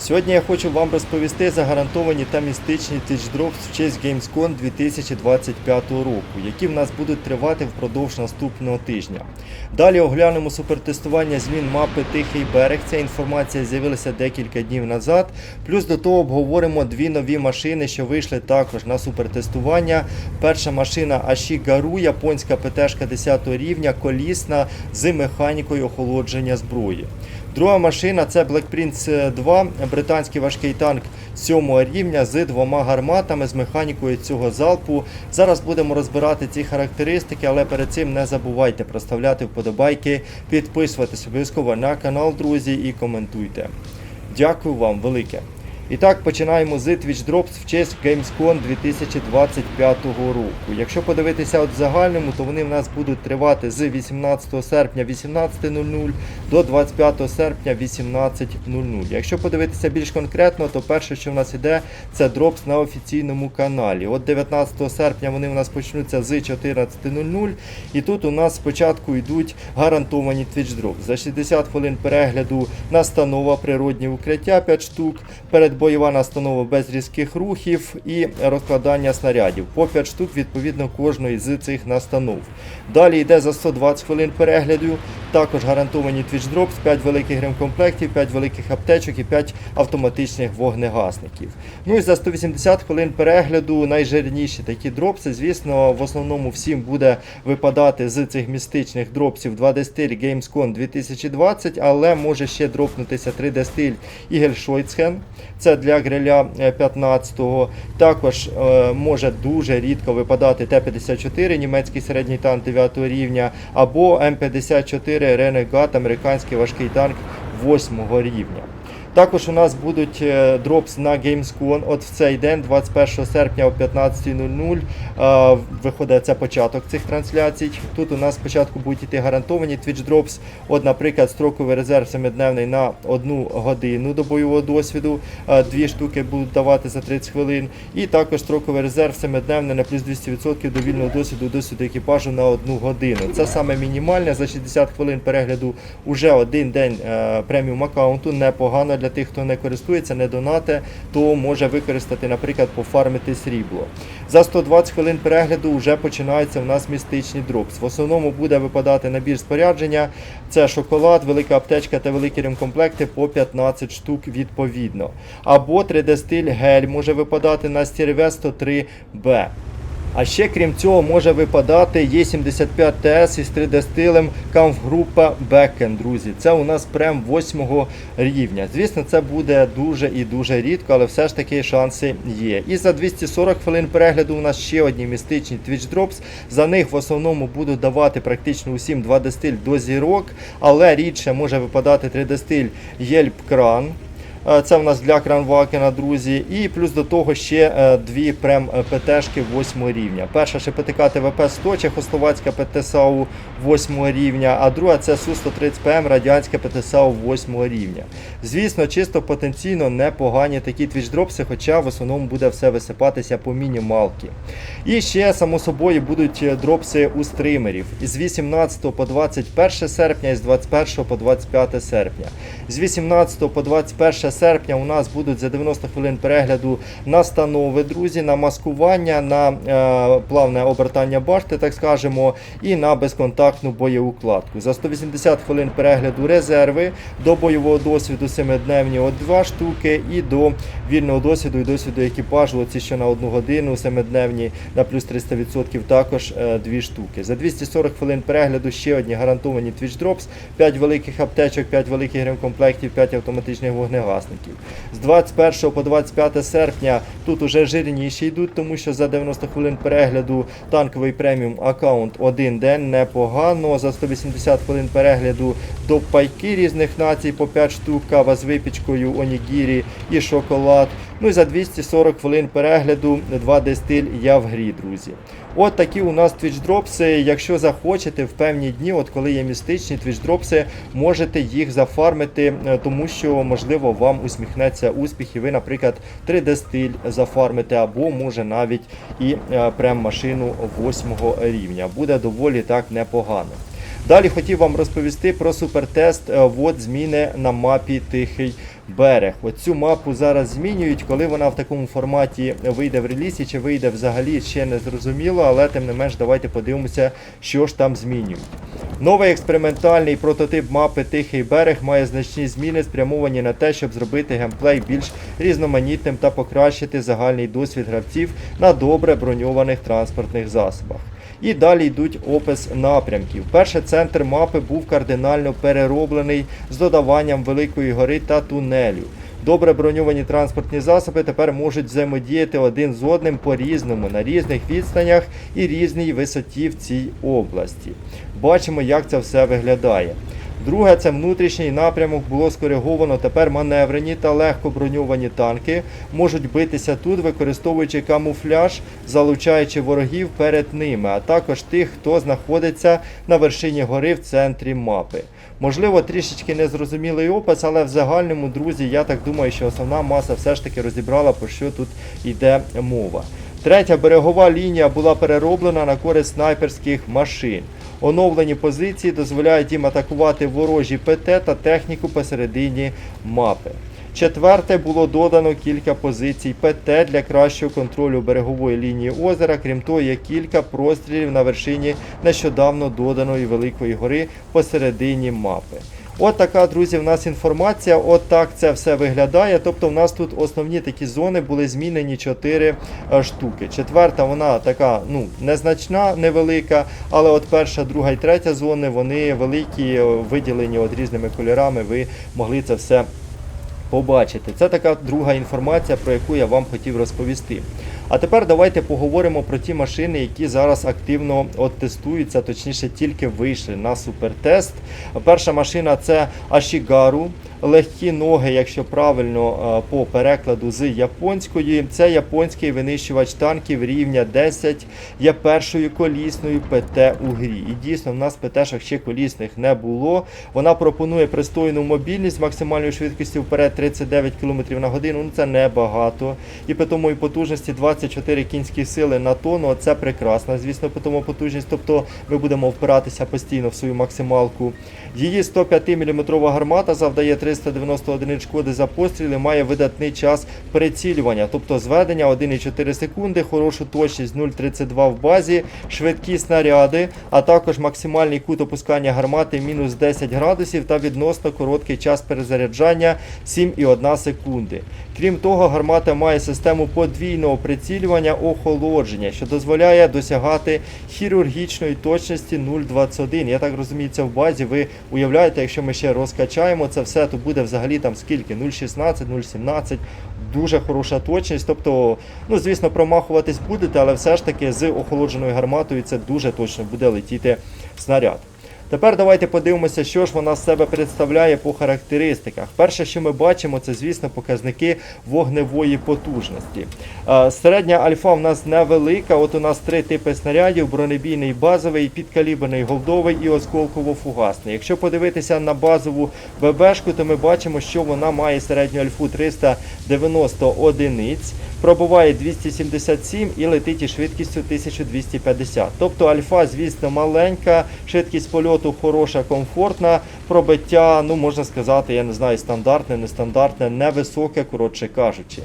Сьогодні я хочу вам розповісти гарантовані та містичні тичдропс в честь Gamescom 2025 року, які в нас будуть тривати впродовж наступного тижня. Далі оглянемо супертестування змін мапи Тихий берег. Ця інформація з'явилася декілька днів назад. Плюс до того обговоримо дві нові машини, що вийшли також на супертестування. Перша машина Аші Гару, японська ПТшка 10 рівня, колісна з механікою охолодження зброї. Друга машина це Black Prince 2, британський важкий танк 7 рівня з двома гарматами з механікою цього залпу. Зараз будемо розбирати ці характеристики, але перед цим не забувайте проставляти вподобайки, підписуватись обов'язково на канал, друзі, і коментуйте. Дякую вам велике. І так, починаємо з Twitch Drops в честь Gamescom 2025 року. Якщо подивитися от в загальному, то вони в нас будуть тривати з 18 серпня 18.00 до 25 серпня 18.00. Якщо подивитися більш конкретно, то перше, що в нас іде, це Drops на офіційному каналі. От 19 серпня вони у нас почнуться з 14.00. І тут у нас спочатку йдуть гарантовані Twitch Drops. За 60 хвилин перегляду настанова природні укриття 5 штук. Передбойова настанова без різких рухів і розкладання снарядів. По 5 штук відповідно кожної з цих настанов. Далі йде за 120 хвилин перегляду. Також гарантовані Drops, 5 великих гримкомплектів, 5 великих аптечок і 5 автоматичних вогнегасників. Ну і за 180 хвилин перегляду найжирніші такі дропси. Звісно, в основному всім буде випадати з цих містичних дропсів 2D стиль Gamescom 2020, але може ще дропнутися 3D стиль Ігельшойцхен. Це для гриля е, 15-го. Також е, може дуже рідко випадати Т-54, німецький середній танк 9 рівня, або М54 Ренегат, американський важкий танк 8 рівня. Також у нас будуть е, дропс на Gamescom от в цей день, 21 серпня о 15.00. е, Виходить це початок цих трансляцій. Тут у нас спочатку будуть йти гарантовані Twitch Drops. От, наприклад, строковий резерв семидневний на одну годину до бойового досвіду. Е, Дві штуки будуть давати за 30 хвилин. І також строковий резерв семидневний на плюс 200% до вільного досвіду досвіду екіпажу на одну годину. Це саме мінімальне за 60 хвилин перегляду. Уже один день преміум аккаунту непогано для тих, хто не користується, не донате, то може використати, наприклад, пофармити срібло. За 120 хвилин перегляду вже починаються в нас містичні дропс. В основному буде випадати набір спорядження. Це шоколад, велика аптечка та великі ремкомплекти по 15 штук відповідно. Або 3D-стиль гель може випадати на стірве 103B. А ще крім цього може випадати Є75 ТС із 3D стилем камфгрупа Бекен, друзі. Це у нас прем 8 рівня. Звісно, це буде дуже і дуже рідко, але все ж таки шанси є. І за 240 хвилин перегляду у нас ще одні містичні Twitch Drops. За них в основному будуть давати практично усім 2D стиль до зірок, але рідше може випадати 3D стиль Єльп Кран. Е, Це в нас для кранвакена, друзі. І плюс до того ще е, дві прем е, ПТшки 8 рівня. Перша ще ПТК ТВП 100, чехословацька ПТСАУ 8 рівня, а друга це Су-130ПМ, радянська ПТСАУ 8 рівня. Звісно, чисто потенційно непогані такі твічдропси, хоча в основному буде все висипатися по мінімалки. І ще, само собою, будуть дропси у стримерів із 18 по 21 серпня і з 21 по 25 серпня. З 18 по 21 серпня у нас будуть за 90 хвилин перегляду настанови, друзі, на маскування, на е, плавне обертання башти, так скажемо, і на безконтактну боєукладку. За 180 хвилин перегляду резерви до бойового досвіду 7-дневні от 2 штуки, і до вільного досвіду і досвіду екіпажу, оці що на 1 годину 7-дневні на плюс 300% також 2 штуки. За 240 хвилин перегляду ще одні гарантовані Drops, 5 великих аптечок, 5 великих гримкомплектів, 5 автоматичних вогнегасників. З 21 по 25 серпня тут уже жирніші йдуть, тому що за 90 хвилин перегляду танковий преміум аккаунт один день непогано. За 180 хвилин перегляду до пайки різних націй по 5 штук, кава з випічкою, онігірі і шоколад. Ну і за 240 хвилин перегляду 2D стиль я в грі, друзі. От такі у нас твічдропси. Якщо захочете в певні дні, от коли є містичні твічдропси, можете їх зафармити, е, тому що можливо вам усміхнеться успіх, і ви, наприклад, 3D стиль зафармите, або може навіть і е, прем машину 8 рівня. Буде доволі так непогано. Далі хотів вам розповісти про супертест е, ввод зміни на мапі Тихий берег. Оцю мапу зараз змінюють. Коли вона в такому форматі вийде в релізі чи вийде взагалі, ще не зрозуміло, але тим не менш давайте подивимося, що ж там змінюють. Новий експериментальний прототип мапи Тихий берег має значні зміни, спрямовані на те, щоб зробити геймплей більш різноманітним та покращити загальний досвід гравців на добре броньованих транспортних засобах. І далі йдуть опис напрямків. Перший центр мапи був кардинально перероблений з додаванням великої гори та тунелю. Добре броньовані транспортні засоби тепер можуть взаємодіяти один з одним по-різному на різних відстанях і різній висоті в цій області. Бачимо, як це все виглядає. Друге, це внутрішній напрямок було скориговано. Тепер маневрені та легко броньовані танки можуть битися тут, використовуючи камуфляж, залучаючи ворогів перед ними, а також тих, хто знаходиться на вершині гори в центрі мапи. Можливо, трішечки незрозумілий опис, але в загальному, друзі, я так думаю, що основна маса все ж таки розібрала, про що тут йде мова. Третя берегова лінія була перероблена на користь снайперських машин. Оновлені позиції дозволяють їм атакувати ворожі ПТ та техніку посередині мапи. Четверте було додано кілька позицій ПТ для кращого контролю берегової лінії озера. Крім того, є кілька прострілів на вершині нещодавно доданої Великої гори посередині мапи. От така, друзі, в нас інформація. От так це все виглядає. Тобто, в нас тут основні такі зони були змінені 4 штуки. Четверта, вона така, ну, незначна, невелика, але от перша, друга і третя зони, вони великі, е, виділені от різними кольорами. Ви могли це все побачити. Це така друга інформація, про яку я вам хотів розповісти. А тепер давайте поговоримо про ті машини, які зараз активно от тестуються, точніше тільки вийшли на супертест. Перша машина це Ashigaru. Легкі ноги, якщо правильно е, по перекладу з японської. Це японський винищувач танків рівня 10, є першою колісною ПТ у грі. І дійсно, в нас ПТ-шок ще колісних не було. Вона пропонує пристойну мобільність з максимальною швидкістю вперед 39 км на годину. Ну це небагато. І по тому і потужності 24 кінські сили на тонну. Це прекрасна, звісно, по тому потужність. Тобто ми будемо впиратися постійно в свою максималку. Її 105 мм гармата завдає 390 одиниць шкоди за постріли, має видатний час прицілювання, тобто зведення 1,4 секунди, хорошу точність 0,32 в базі, швидкі снаряди, а також максимальний кут опускання гармати мінус 10 градусів та відносно короткий час перезаряджання 7,1 секунди. Крім того, гармата має систему подвійного прицілювання охолодження, що дозволяє досягати хірургічної точності 0,21. Я так розумію, це в базі. Ви уявляєте, якщо ми ще розкачаємо це все, то буде взагалі там скільки? 0,16, 0,17. Дуже хороша точність. Тобто, ну звісно, промахуватись будете, але все ж таки з охолодженою гарматою це дуже точно буде летіти снаряд. Тепер давайте подивимося, що ж вона з себе представляє по характеристиках. Перше, що ми бачимо, це, звісно, показники вогневої потужності. Е, Середня альфа в нас невелика. От у нас три типи снарядів: бронебійний базовий, підкаліберний голдовий і осколково-фугасний. Якщо подивитися на базову ББшку, то ми бачимо, що вона має середню альфу 390 одиниць. Пробуває 277 і летить із швидкістю 1250. Тобто альфа, звісно, маленька, швидкість польоту хороша, комфортна. Пробиття, ну можна сказати, я не знаю, стандартне, нестандартне, невисоке, коротше кажучи.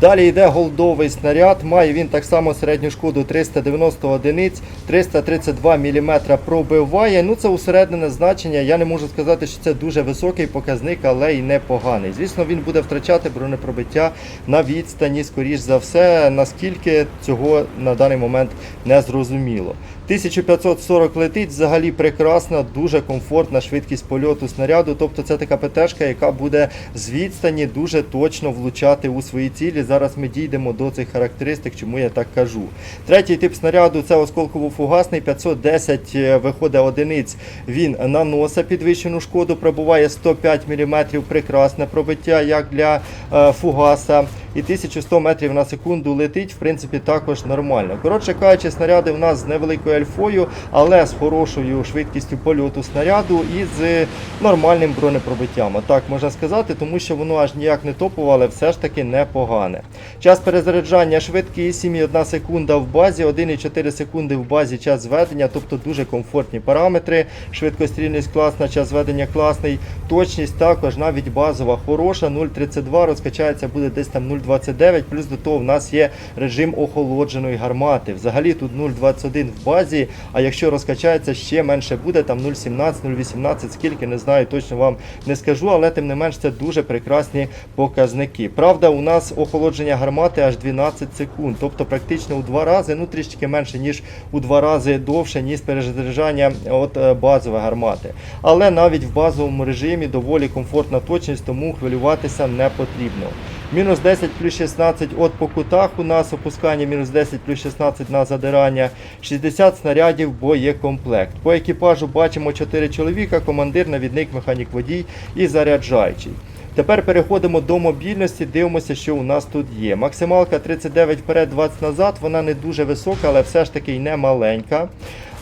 Далі йде голдовий снаряд, має він так само середню шкоду 390 одиниць, 332 мм пробиває. Ну це усереднене значення. Я не можу сказати, що це дуже високий показник, але й непоганий. Звісно, він буде втрачати бронепробиття на відстані, скоріш за все, наскільки цього на даний момент не зрозуміло. 1540 летить взагалі прекрасна, дуже комфортна швидкість польоту снаряду. Тобто це така ПТшка, яка буде з відстані дуже точно влучати у свої цілі. Зараз ми дійдемо до цих характеристик, чому я так кажу. Третій тип снаряду це осколково-фугасний, 510 е, виходить одиниць. Він наносить підвищену шкоду, пробуває 105 мм, прекрасне пробиття, як для е, фугаса. І 1100 метрів на секунду летить, в принципі, також нормально. Коротше кажучи, снаряди в нас з невеликою такою альфою, але з хорошою швидкістю польоту снаряду і з нормальним бронепробиттям. Так можна сказати, тому що воно аж ніяк не топове, але все ж таки непогане. Час перезаряджання швидкість 7,1 секунда в базі, 1,4 секунди в базі час зведення, тобто дуже комфортні параметри. Швидкострільність класна, час зведення класний, точність також навіть базова хороша, 0,32 розкачається буде десь там 0,29, плюс до того в нас є режим охолодженої гармати. Взагалі тут 0,21 в базі, а якщо розкачається ще менше буде, там 0,17, 0,18, скільки не знаю, точно вам не скажу, але тим не менш це дуже прекрасні показники. Правда, у нас охолодження гармати аж 12 секунд, тобто практично у два рази, ну трішки менше, ніж у два рази довше, ніж перезаряджання от е, базової гармати. Але навіть в базовому режимі доволі комфортна точність, тому хвилюватися не потрібно. Мінус 10 плюс 16 от по кутах у нас опускання, мінус 10 плюс 16 на задирання, 60 снарядів боєкомплект. По екіпажу бачимо 4 чоловіка, командир, навідник, механік водій і заряджаючий. Тепер переходимо до мобільності, дивимося, що у нас тут є. Максималка 39 вперед, 20 назад, вона не дуже висока, але все ж таки й не маленька.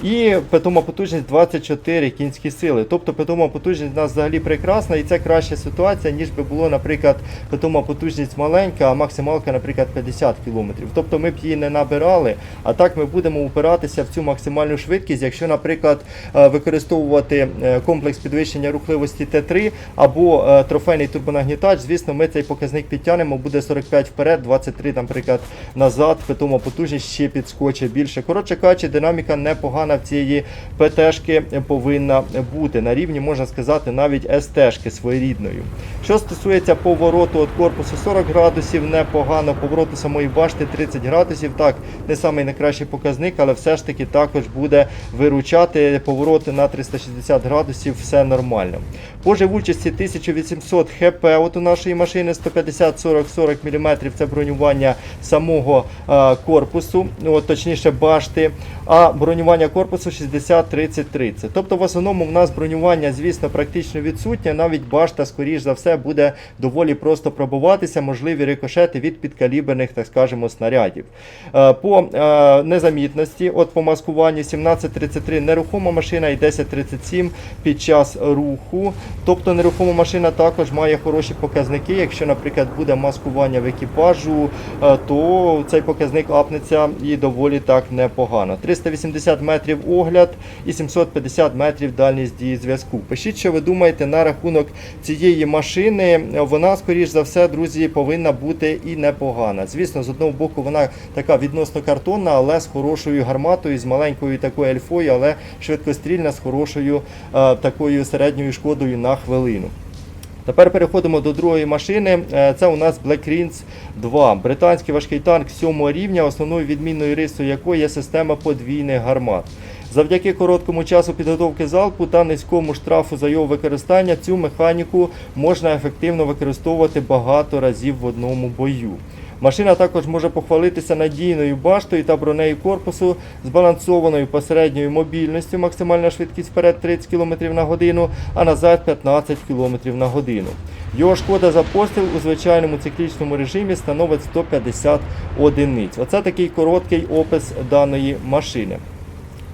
І питома потужність 24 кінські сили. Тобто питома потужність у нас взагалі прекрасна, і це краща ситуація, ніж би було, наприклад, питома потужність маленька, а максималка, наприклад, 50 км. Тобто ми б її не набирали, а так ми будемо упиратися в цю максимальну швидкість, якщо, наприклад, е, використовувати е, комплекс підвищення рухливості Т3 або е, трофейний турбонагнітач, звісно, ми цей показник підтягнемо, буде 45 вперед, 23, наприклад, назад, питома потужність ще підскочить більше. Коротше кажучи, динаміка непогана в цієї ПТшки повинна бути. На рівні, можна сказати, навіть СТшки своєрідною. Що стосується повороту від корпусу 40 градусів, непогано, повороту самої башти 30 градусів. Так, не самий найкращий показник, але все ж таки також буде виручати повороти на 360 градусів, все нормально. По живучості 1800 хп от у нашої машини 150 40 40 мм це бронювання самого е, корпусу, от, точніше башти, а бронювання корпусу 60 30 30. Тобто в основному в нас бронювання, звісно, практично відсутнє, навіть башта, скоріш за все, буде доволі просто пробуватися, можливі рикошети від підкаліберних, так скажемо, снарядів. Е, По е, незамітності, от по маскуванню 1733 нерухома машина і 1037 під час руху. Тобто нерухома машина також має хороші показники. Якщо, наприклад, буде маскування в екіпажу, е, то цей показник апнеться і доволі так непогано. 380 метрів огляд і 750 метрів дальність дії зв'язку. Пишіть, що ви думаєте на рахунок цієї машини. Вона, скоріш за все, друзі, повинна бути і непогана. Звісно, з одного боку, вона така відносно картонна, але з хорошою гарматою, з маленькою такою ельфою, але швидкострільна з хорошою е, такою середньою шкодою на хвилину. Тепер переходимо до другої машини. Е, Це у нас Black Rins 2. Британський важкий танк 7 рівня, основною відмінною рисою якої є система подвійних гармат. Завдяки короткому часу підготовки залпу та низькому штрафу за його використання цю механіку можна ефективно використовувати багато разів в одному бою. Машина також може похвалитися надійною баштою та бронею корпусу, збалансованою посередньою мобільністю, максимальна швидкість вперед 30 км на годину, а назад 15 км на годину. Його шкода за постріл у звичайному циклічному режимі становить 150 одиниць. Оце такий короткий опис даної машини.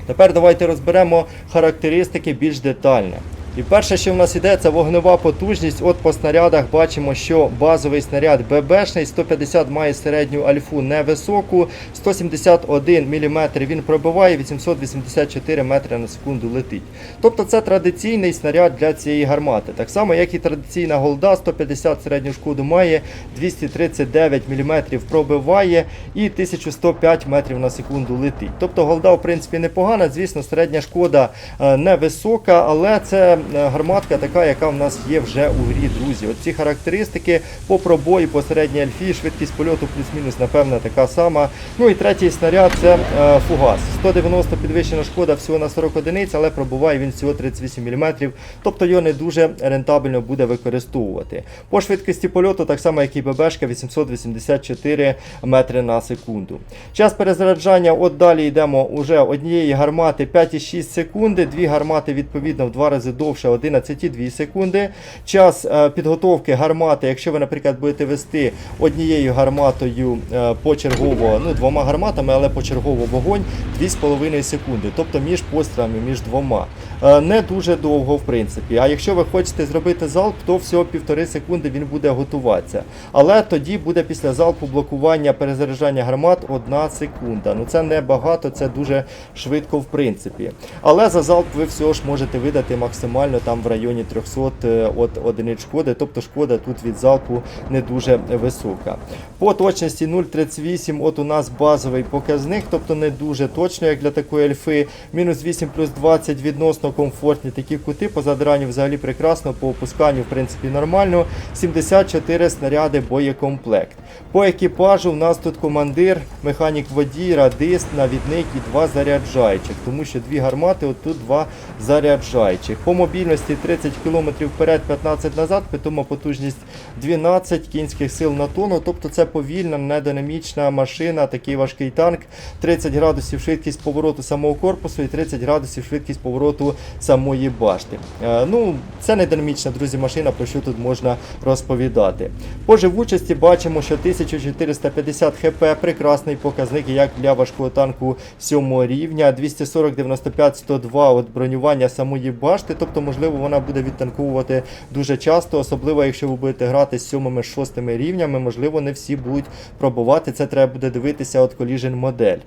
Тепер давайте розберемо характеристики більш детально. І перше, що в нас іде, це вогнева потужність. От по снарядах бачимо, що базовий снаряд ББшний, 150 має середню альфу невисоку, 171 мм він пробиває, 884 метри на секунду летить. Тобто це традиційний снаряд для цієї гармати. Так само, як і традиційна голда, 150 середню шкоду має, 239 мм пробиває і 1105 метрів на секунду летить. Тобто голда, в принципі, непогана. Звісно, середня шкода е, невисока, але це гарматка така, яка в нас є вже у грі, друзі. Оці характеристики по пробою, по середній альфі, швидкість польоту плюс-мінус, напевно, така сама. Ну і третій снаряд це е, фугас. 190 підвищена шкода всього на 40 одиниць, але пробуває він всього 38 мм, тобто його не дуже рентабельно буде використовувати. По швидкості польоту, так само, як і ББшка, 884 метри на секунду. Час перезаряджання, от далі йдемо уже однієї гармати 5,6 секунди, дві гармати відповідно в два рази довше. Довше 11,2 секунди. Час е, підготовки гармати, якщо ви, наприклад, будете вести однією гарматою е, почергово, ну двома гарматами, але почергово вогонь 2,5 секунди, тобто між пострілами, між двома. Е, Не дуже довго, в принципі. А якщо ви хочете зробити залп, то всього півтори секунди він буде готуватися. Але тоді буде після залпу блокування перезаряджання гармат 1 секунда. Ну це не багато, це дуже швидко в принципі. Але за залп ви все ж можете видати максимально там в районі 300 е, от одиниць шкоди, тобто шкода тут від залпу не дуже висока. По точності 0,38 от у нас базовий показник, тобто не дуже точно, як для такої альфи. Мінус 8 плюс 20 відносно комфортні такі кути. По задиранню взагалі прекрасно, по опусканню в принципі нормально. 74 снаряди боєкомплект. По екіпажу в нас тут командир, механік водій, радист, навідник і два заряджаючих, тому що дві гармати, от тут два заряджаючих. По мобільності 30 км вперед, 15 назад, питома потужність 12 кінських сил на тонну, тобто це повільна, нединамічна машина, такий важкий танк. 30 градусів швидкість повороту самого корпусу і 30 градусів швидкість повороту самої башти. Е, ну, це не динамічна, друзі, машина, про що тут можна розповідати. По живучості бачимо, що 1450 хп прекрасний показник як для важкого танку 7 рівня, 240, 95, 102 от бронювання самої башти, тобто, можливо, вона буде відтанковувати дуже часто, особливо якщо ви будете грати з 7-6 рівнями, можливо, не всі будуть пробувати. Це треба буде дивитися от Collision модель.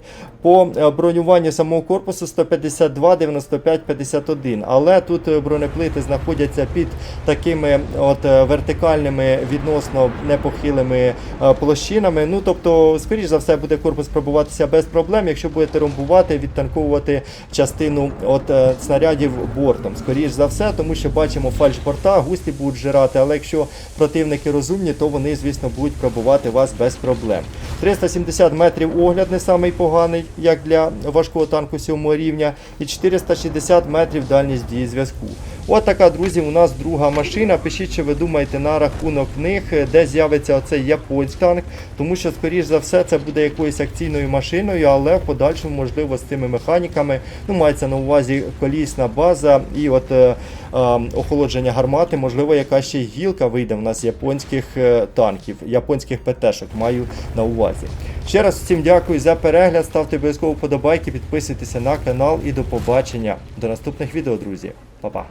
По бронюванню самого корпусу 152, 95, 51. Але тут е, бронеплити знаходяться під такими от е, вертикальними відносно непохилими е, площинами. Ну тобто, скоріш за все, буде корпус пробуватися без проблем, якщо будете ромбувати, відтанковувати частину от снарядів бортом. Скоріш за все, тому що бачимо фальшборта, густі будуть жирати, але якщо противники розумні, то вони, звісно, будуть пробувати вас без проблем. 370 метрів огляд не самий поганий, як для важкого танку 7 рівня, і 460 метрів дальність дії зв'язку. От така, друзі, у нас друга машина. Пишіть, що ви думаєте на рахунок них, де з'явиться оцей японський танк, тому що, скоріш за все, це буде якоюсь акційною машиною, але в подальшому, можливо, з цими механіками, ну, мається на увазі колісна база і от е, е, охолодження гармати, можливо, якась ще й гілка вийде в нас японських е, танків, японських ПТ-шок маю на увазі. Ще раз всім дякую за перегляд. Ставте обов'язково вподобайки, підписуйтеся на канал і до побачення. До наступних відео, друзі. Па-па.